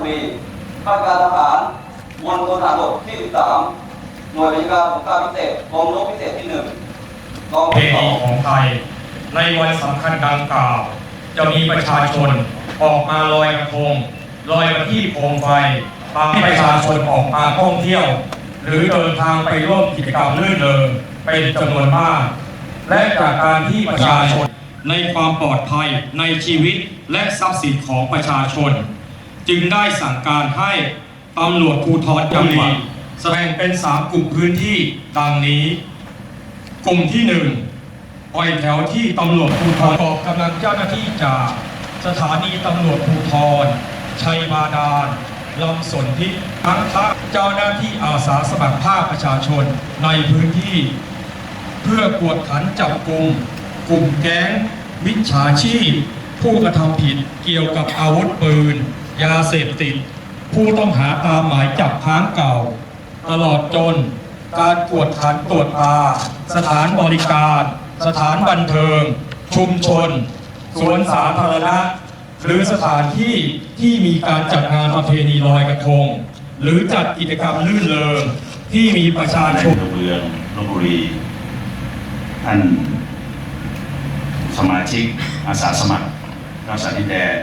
บุรีข้าราชการทหารมณฑลทหารบกที่ 13 หน่วยปฏิบัติการสงครามพิเศษกองรบพิเศษที่1กองเพที่สองของไทย ในวันสำคัญดังกล่าว จะมีประชาชนออกมาลอยกระทงลอยประทีปโคมไฟพาประชาชนออกมาท่องเที่ยว หรือเดินทางไปร่วมกิจกรรมลื่นเริงเป็นจำนวนมาก และจากการที่ประชาชนในความปลอดภัยในชีวิตและทรัพย์สินของประชาชน จึงได้สั่งการให้ตำรวจภูธรจังหวัดแสดงเป็นสามกลุ่มพื้นที่ดังนี้ กลุ่มที่หนึ่งปล่อยแถวที่ตำรวจภูธรกองกำลังเจ้าหน้าที่จากสถานีตำรวจภูธรชัยบาดาลลำสนทิทั้งทัพเจ้าหน้าที่อาสาสมัครภาคประชาชนในพื้นที่ เพื่อกวดขันจับกลุ่มกลุ่มแก๊งมิจฉาชีพ ผู้กระทำผิดเกี่ยวกับอาวุธปืน ยาเสพติด ผู้ต้องหาตามหมายจับค้างเก่า ตลอดจน การกวดขันตรวจตาสถานบริการ สถานบันเทิง ชุมชน สวนสาธารณะ หรือสถานที่ที่มีการจัดงานประเพณีลอยกระทง หรือจัดกิจกรรมลื่นเริงที่มีประชาชนเมืองลบบุรีท่านสมาชิกอาสาสมัครรักษาดินแดน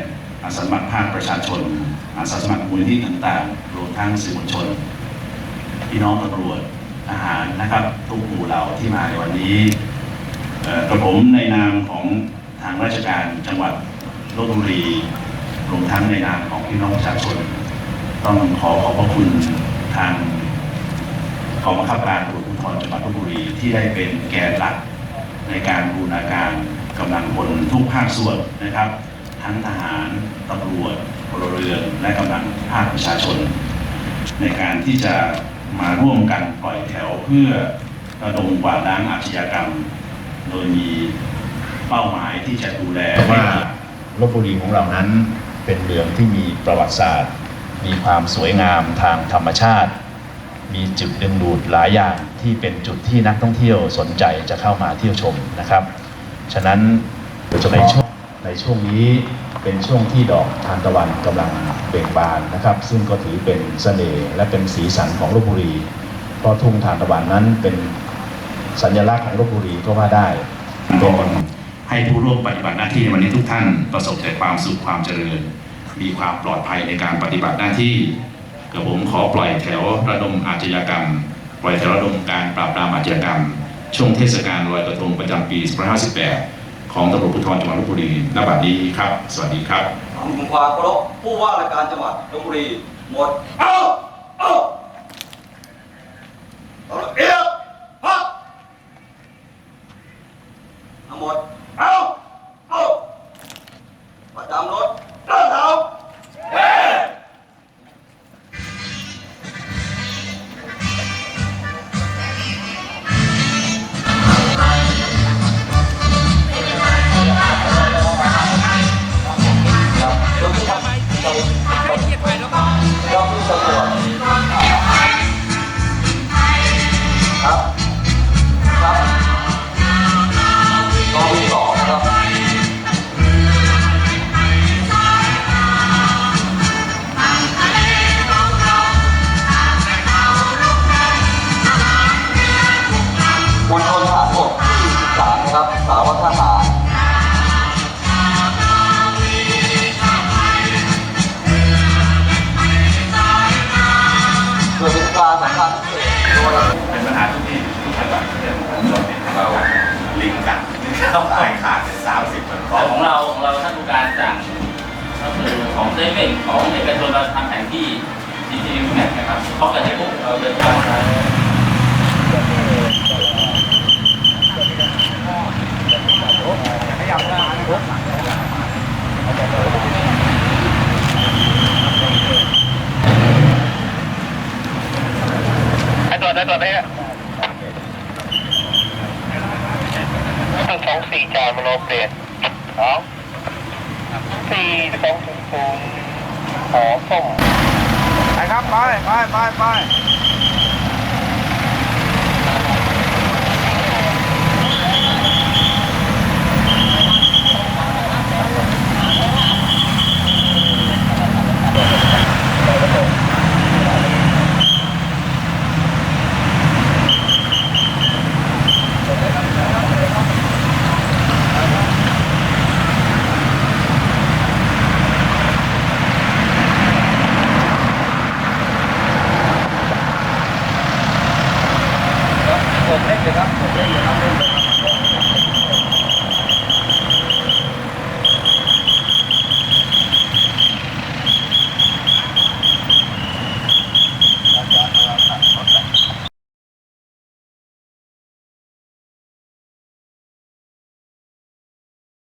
อาสาสมัครภาคประชาชน อาสาสมัครมูลนิธิต่างๆ รวมทั้งสื่อมวลชน พี่น้องตำรวจทหารนะครับ ทุกหมู่เหล่าที่มาในวันนี้กระผมในนามของทางราชการจังหวัดลบบุรีรวมทั้งในนามของพี่น้องประชาชน ต้องขอขอบพระคุณทางกองบังคับการตำรวจภูธรจังหวัดลบบุรีที่ได้เป็นแกนหลักในการบูรณาการกำลังพลทุกภาคส่วนนะครับ ทั้งทหารตำรวจพลเรือนและกำลังภาคประชาชน ในการที่จะมาร่วมกันปล่อยแถวเพื่อระดมกวาดล้างอาชญากรรม โดยมีเป้าหมายที่จะดูแลว่าลบบุรีของเรานั้นเป็นเมืองที่มีประวัติศาสตร์ มีความสวยงามทางธรรมชาติ มีจุดดึงดูดหลายอย่างที่เป็นจุดที่นักท่องเที่ยวสนใจจะเข้ามาเที่ยวชมนะครับ ฉะนั้นในช่วง ในช่วงนี้เป็นช่วงที่ดอกทานตะวันกำลังเบ่งบานนะครับ ซึ่งก็ถือเป็นเสน่ห์และเป็นสีสันของลบบุรี เพราะทุ่งทานตะวันนั้นเป็นสัญลักษณ์ของลบบุรีก็ว่าได้ก่อนให้ผู้ร่วมปฏิบัติหน้าที่วันนี้ทุกท่านประสบแต่ความสุขความเจริญ มีความปลอดภัยในการปฏิบัติหน้าที่กับผมขอปล่อยแถวระดมอาชญากรรม ปล่อยแถวระดมการปราบปรามอาชญากรรม ช่วงเทศกาลลอยกระทงประจำปี2558 ของตำรวจภูธรจังหวัดลบบุรีณบัดนี้ครับ สวัสดีครับทำความเคารพผู้ว่าราชการจังหวัดลบบุรีหมด เอ้าเอ้าเอา นะครับสารวัตรทหารโดยเป็นการสำคัญพิเศษโดยเป็นปัญหาทุกที่ทุกจังหวัดเนี่ยผมสดเนี่ยเราลิงก์กันเข้าไปขาดสามสิบคนของของเราของเราท่านผู้การสั่งก็คือของเซเว่นของเอกชนเราทำแผนที่ GTV Map นะครับพอเกิดเหตุปุ๊บเราเดินทางมา ไอ้ ตัวไอ้ตัวนี้หนึ่งสองสี่จานมโนเปลี่ยนสองสี่สองศูนย์ศูนย์ขอส้มไปครับ ไป ไป ไป ไป Yeah, yeah, yeah.